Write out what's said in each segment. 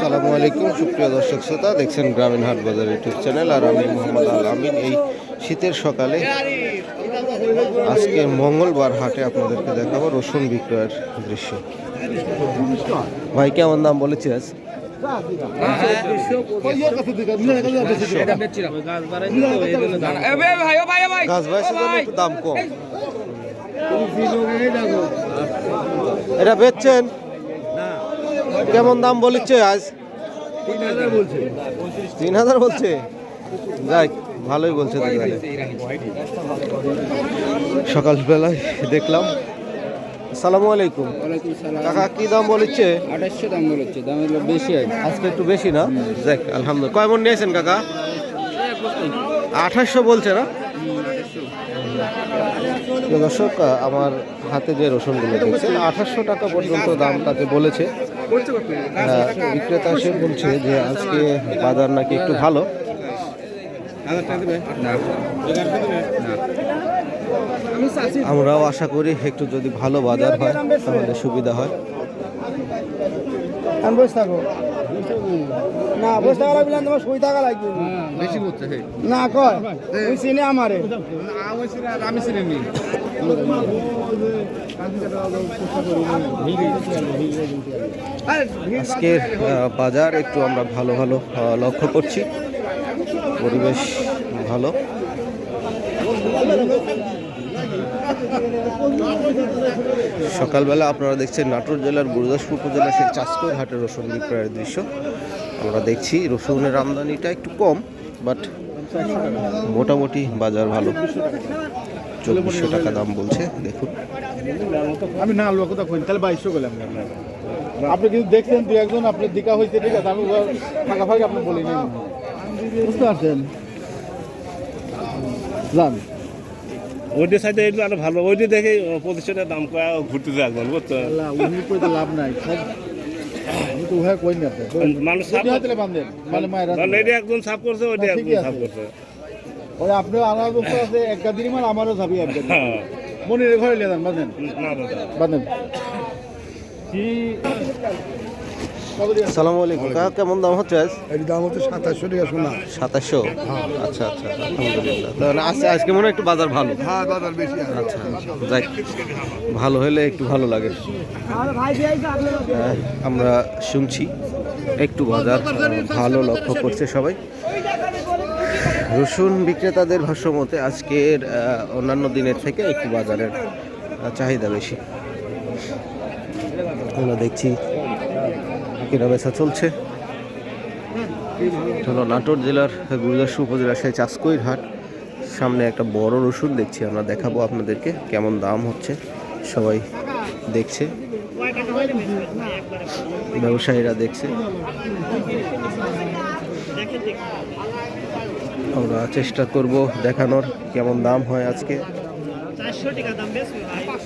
সালামু আলাইকুম সুপ্রিয় দর্শক শ্রোতা দেখছেন গ্রামীণ হাট বাজার ইউটিউব চ্যানেল আর আমি মোহাম্মদ আল আমিন। এই শীতের সকালে আজকের মঙ্গলবার হাটে আপনাদেরকে দেখাবো রসুন বিক্রয়ের দৃশ্য। ভাই কেমন দাম বলেছি আজ গাছ একটু দাম কম। এটা বেচছেন? কেমন দাম বলেছে আজ? তিন হাজার বলছে? যাই ভালোই বলছে। সকালবেলায় দেখলাম। সালামু আলাইকুম। কাকা কি দাম বলেছে আঠাশশো দাম বলেছে দাম বেশি আছে আজকে একটু বেশি না? দেখ আলহামদুলিল্লাহ। কয় মন নিয়েছেন কাকা? আঠাশশো। বলছে না? দর্শক আমার হাতে যে রসুনগুলো দেখছেন, আঠাশশো টাকা পর্যন্ত দাম তাকে বলেছে। বিক্রেতা সে বলছে যে আজকে বাজার নাকি একটু ভালো। আমরাও আশা করি একটু যদি ভালো বাজার হয়, তাহলে সুবিধা হয়। না বসে থাকা লাগবে না তোমার শুই থাকা লাগবে। বেশি করছে হে না কয়? ওই চিনে আমারে। আমি ছিলাম আজকের বাজার একটু আমরা ভালো ভালো লক্ষ্য করছি। পরিবেশ ভালো। সকালবেলা আপনারা দেখছেন নাটোর জেলার গুরুদাসপুর উপজেলার সেই চাষকর হাটের রসুন বিক্রয়ের দৃশ্য। আমরা দেখছি রসুনের আমদানিটা একটু কম বাট মোটামুটি বাজার ভালো। চব্বিশশো টাকা দাম বলছে দেখুন। আমি না আলু কথা কই তাহলে বাইশশো গেলাম আপনি কিন্তু দেখছেন দু একজন আপনার দিকা হয়েছে ঠিক আছে? আমি ফাঁকা ফাঁকা আপনি বলি বুঝতে পারছেন? যান। ওইটা সাইডে এগুলো আরও ভালো ওইটা দেখে প্রতিষ্ঠানের দাম কয়া ঘুরতে উনি করে তো লাভ নাই। তো উহা কই না তো? মানুষ সাপ হাতে বান্ধেন মানে মায়ের তাহলে এটা একজন সাপ করছে ওইটা হ্যাঁ, একজন সাপ। করছে। ওই আপনি আলাদা বস্তু আছে এক গাদিনি মাল আমারও যাবি এক গাদি হ্যাঁ। মনির ঘরে লিয়ে যান বাঁধেন। বাঁধেন। সালামু আলাইকুম। কাকা কেমন দাম হচ্ছে আজ? এর দাম হচ্ছে সাতাশশো টাকা শোনা সাতাশশো? আচ্ছা আচ্ছা আলহামদুলিল্লাহ। তাহলে আজকে আজকে মনে হয় একটু বাজার ভালো। হ্যাঁ বাজার বেশি আচ্ছা যাই ভালো হলে একটু ভালো লাগে। আমরা শুনছি একটু বাজার ভালো লক্ষ্য করছে সবাই। রসুন বিক্রেতাদের ভাষ্য মতে আজকের অন্যান্য দিনের থেকে একটু বাজারের চাহিদা বেশি। আমরা দেখছি কেনা বেচা চলছে। হলো নাটোর জেলার গুরুদাসপুর উপজেলার সেই চাষকইর হাট। সামনে একটা বড় রসুন দেখছি, আমরা দেখাবো আপনাদেরকে কেমন দাম হচ্ছে। সবাই দেখছে। ব্যবসায়ীরা দেখছে। আমরা চেষ্টা করব দেখানোর, কেমন দাম হয় আজকে।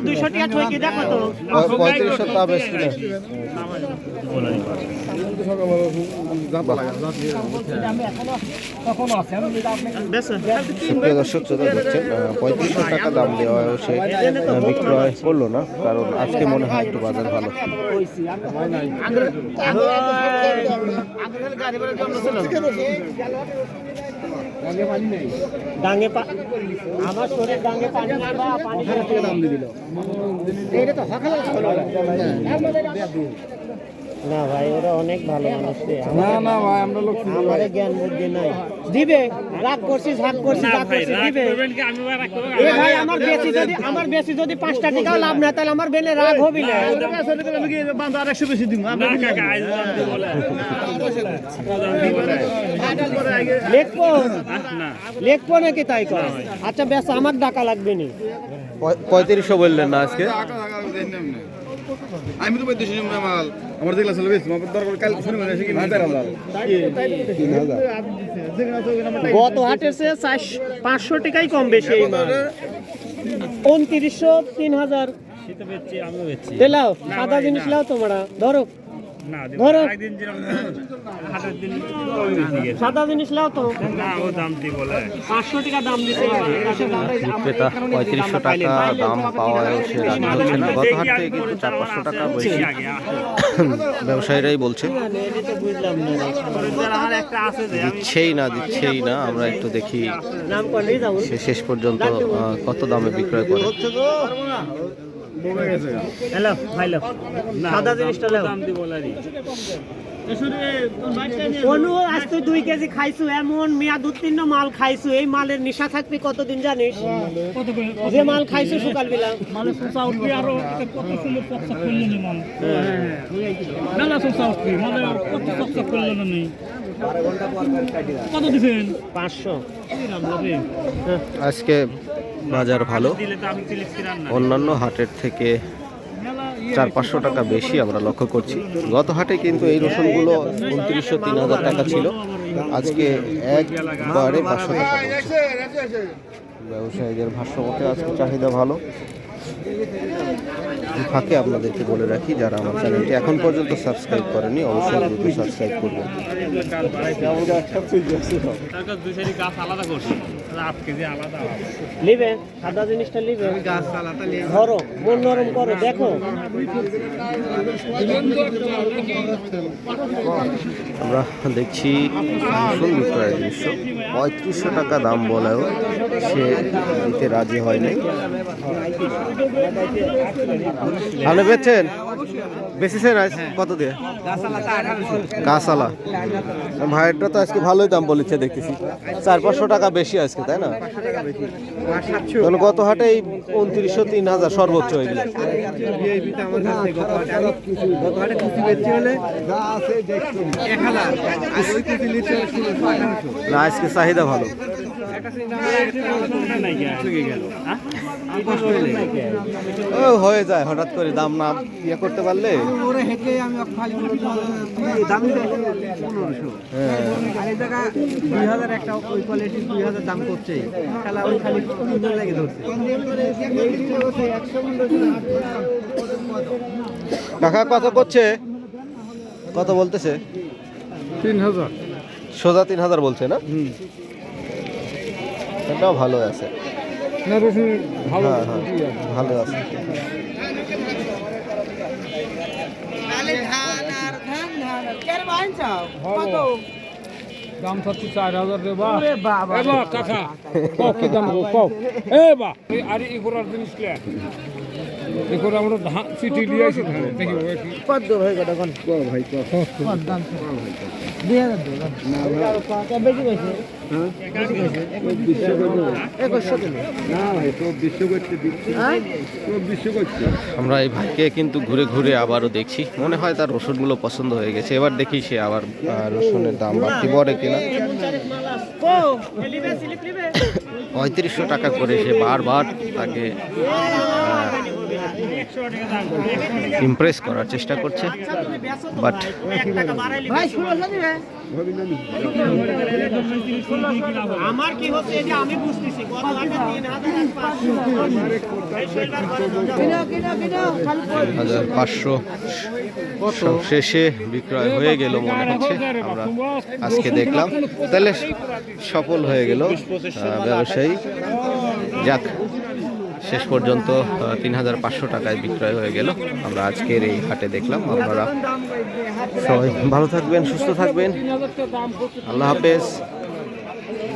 দুইশো টাকা ঠকি দেখো তো। পঁয়- পঁয়ত্রিশশো তা বেশি দর্শক শ্রোতা দেখছেন পঁয়ত্রিশশো টাকা দাম দেওয়া সে বিক্রয় করল না কারণ আজকে মনে হয় একটু বাজার ভালো। ডাঙ্গে আমার শরীর ডাঙ্গে পানি পানি দাম দিয়ে দিল এটা তো সকালে না ভাই ওরা অনেক ভালো মানুষ না না ভাই আমরা লোক আমারে জ্ঞান বুদ্ধি নাই দিবে রাগ করছিস রাগ করছিস রাগ করছিস দিবে এ ভাই আমার বেশি যদি আমার বেশি যদি পাঁচটা টাকাও লাভ না তাহলে আমার বেলে রাগ হবি না বান্ধব আর একশো বেশি দিব লেখবো লেখবো নাকি তাই কর আচ্ছা বেশ আমার টাকা লাগবে না পঁয়- পঁয়ত্রিশশো বললেন না আজকে আমি তো বলতেছি মাল আমার দেখলা ছিল বেশ আমার দরকার কাল শুনি মানে কি হাজার হাজার। তিন হাজার। গত হাটের চেয়ে পাঁচশো টাকাই কম বেশি এই মাল। উনত্রিশশো তিন হাজার। লাও সাদা জিনিস লাও তোমরা। ধরো। ধরো সাদা জিনিস লাও তো পাঁচশো টাকা দাম দিতে ক্রেতা পঁয়ত্রিশশো টাকা দাম পাওয়ায় সে রাজি হচ্ছে গত হাট থেকে কিন্তু চার পাঁচশো টাকা বেশি ব্যবসায়ীরাই বলছে দিচ্ছেই না দিচ্ছেই না আমরা একটু দেখি সে শেষ পর্যন্ত কত দামে বিক্রয় করে হ্যালো ভাইলো সাদা জিনিসটা লেও অনু আজ তুই দুই কেজি খাইছু এমন মিয়া দু মাল খাইছু এই মালের নেশা থাকবি কতদিন জানিস? যে মাল খাইছু সকাল বেলা মানে সুসা উঠবি আরও কত সুন্দর চকচক করল নি মন মেলা সুসা উঠবি মানে কত চকচক করল নেই কত দিছেন? পাঁচশো। আজকে বাজার ভালো। অন্যান্য হাটের থেকে চার পাঁচশো টাকা বেশি আমরা লক্ষ্য করছি। গত হাটে কিন্তু এই রসুনগুলো উনত্রিশশো তিন হাজার টাকা ছিল। আজকে একবারে পাঁচশো টাকা ব্যবসায়ীদের ভাষ্য মতে আজকে চাহিদা ভালো। ফাঁকে আপনাদেরকে বলে রাখি যারা আমার চ্যানেলটি এখন পর্যন্ত সাবস্ক্রাইব করেনি অবশ্যই দ্রুত সাবস্ক্রাইব করবেন। লিবে সাদা জিনিসটা লিবে ধরো মন নরম করো দেখো। আমরা দেখছি দৃশ্য। পঁয়ত্রিশশো টাকা দাম বলেও সে দিতে রাজি হয় নাই। আপনি বেচছেন? বেচেছেন আজ? কত দিয়ে? গাছালা। ভাইয়েরটা তো আজকে ভালোই দাম বলেছে দেখতেছি। চার পাঁচশো টাকা বেশি আজকে। তাই না? তাহলে গত হাটে এই উনত্রিশশো তিন হাজার সর্বোচ্চ এগুলো না আজকে চাহিদা ভালো। ও হয়ে যায় হঠাৎ করে দাম না ইয়ে করতে পারলে? হ্যাঁ কাকা কত করছে? কত বলতেছে? তিন হাজার। সোজা তিন হাজার বলছে না? এটাও ভালো আছে। না রসুন ভালো হ্যাঁ হ্যাঁ ভালো আছে। দাম চাচ্ছি চার হাজার রে বা এ বা কাকা কও কি দাম কও। এ বা আরে ই জিনিস কে ই আমরা ধান চিঠি দিয়ে আইছি ধানে দেখি কত ভাই কত না ভাই আমরা এই ভাইকে কিন্তু ঘুরে ঘুরে আবারও দেখছি। মনে হয় তার রসুনগুলো পছন্দ হয়ে গেছে। এবার দেখি সে আবার রসুনের দাম বাড়তি বড়ে কিনা। পঁয়ত্রিশশো টাকা করে সে বারবার তাকে ইমপ্রেস করার চেষ্টা করছে বাট আমার কি হচ্ছে যে আমি বুঝতেছি। হাজার পাঁচশো শেষে বিক্রয় হয়ে গেল মনে হচ্ছে আমরা আজকে দেখলাম। তাহলে সফল হয়ে গেল ব্যবসায়ী। যাক শেষ পর্যন্ত তিন হাজার পাঁচশো টাকায় বিক্রয় হয়ে গেল। আমরা আজকের এই হাটে দেখলাম। আপনারা সবাই ভালো থাকবেন, সুস্থ থাকবেন। আল্লাহ হাফেজ।